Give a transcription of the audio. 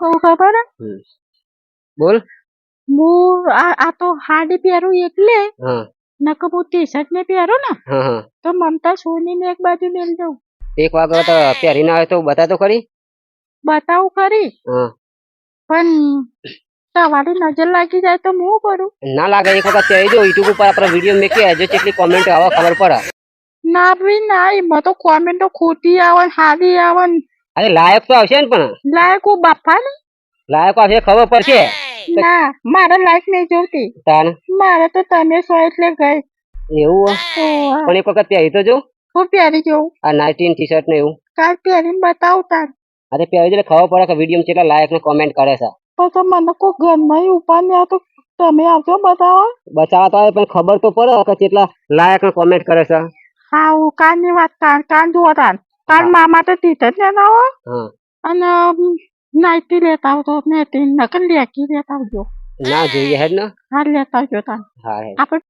કહું ખબર બોલ. હું આ તો હાડી પહેરું એટલે નકર હું ટી શર્ટ ને પહેરું ને તો મમતા સોની ને એક બાજુ મેલ દઉં એક વાગે તો પહેરી ના આવે તો બતા તો ખરી? બતાવું ખરી? પણ તમારી નજર લાગી જાય તો હું કરું? ના લાગે એક વખત કહી દો યુટ્યુબ ઉપર આપણે વીડિયો મેકીએ જો કેટલી કોમેન્ટ આવે ખબર પડે. ના ભાઈ ના એમાં તો કોમેન્ટો ખોટી આવે સારી આવે અરે લાયક તો આવશે ને પણ. લાયક બાપા ને? લાયક આવશે ખબર પડશે. ના મારે લાયક નહીં જોતી. તાન. મારે તો તમે સો એટલે ગઈ. એવું? પણ એક વખત પહેરી તો જો હું પહેરી જવું આ નાઇટીન ટી શર્ટ ને એવું? કાલ પહેરીને બતાવું તાર અરે પહેરી એટલે ખબર પડે કે વીડિયો કેટલા લાયક ને કોમેન્ટ કરે છે. તો મને કોઈ ગમે ઉપર ને તો તમે આવજો બતાવો. બચાવવા તો આવે પણ ખબર તો પડે કે કેટલા લાયક ને કોમેન્ટ કરે છે. હા હું કાનની વાત કાન કાન જોવા જુઓ તાર. મામા તો ટીચર લેતા આવો અને નાઇટી લેતા આવજો નેટી નકલ લેકી લેતા આવજો. ના જોઈએ હે ને હા લેતા આવજો તાર. હા આપણે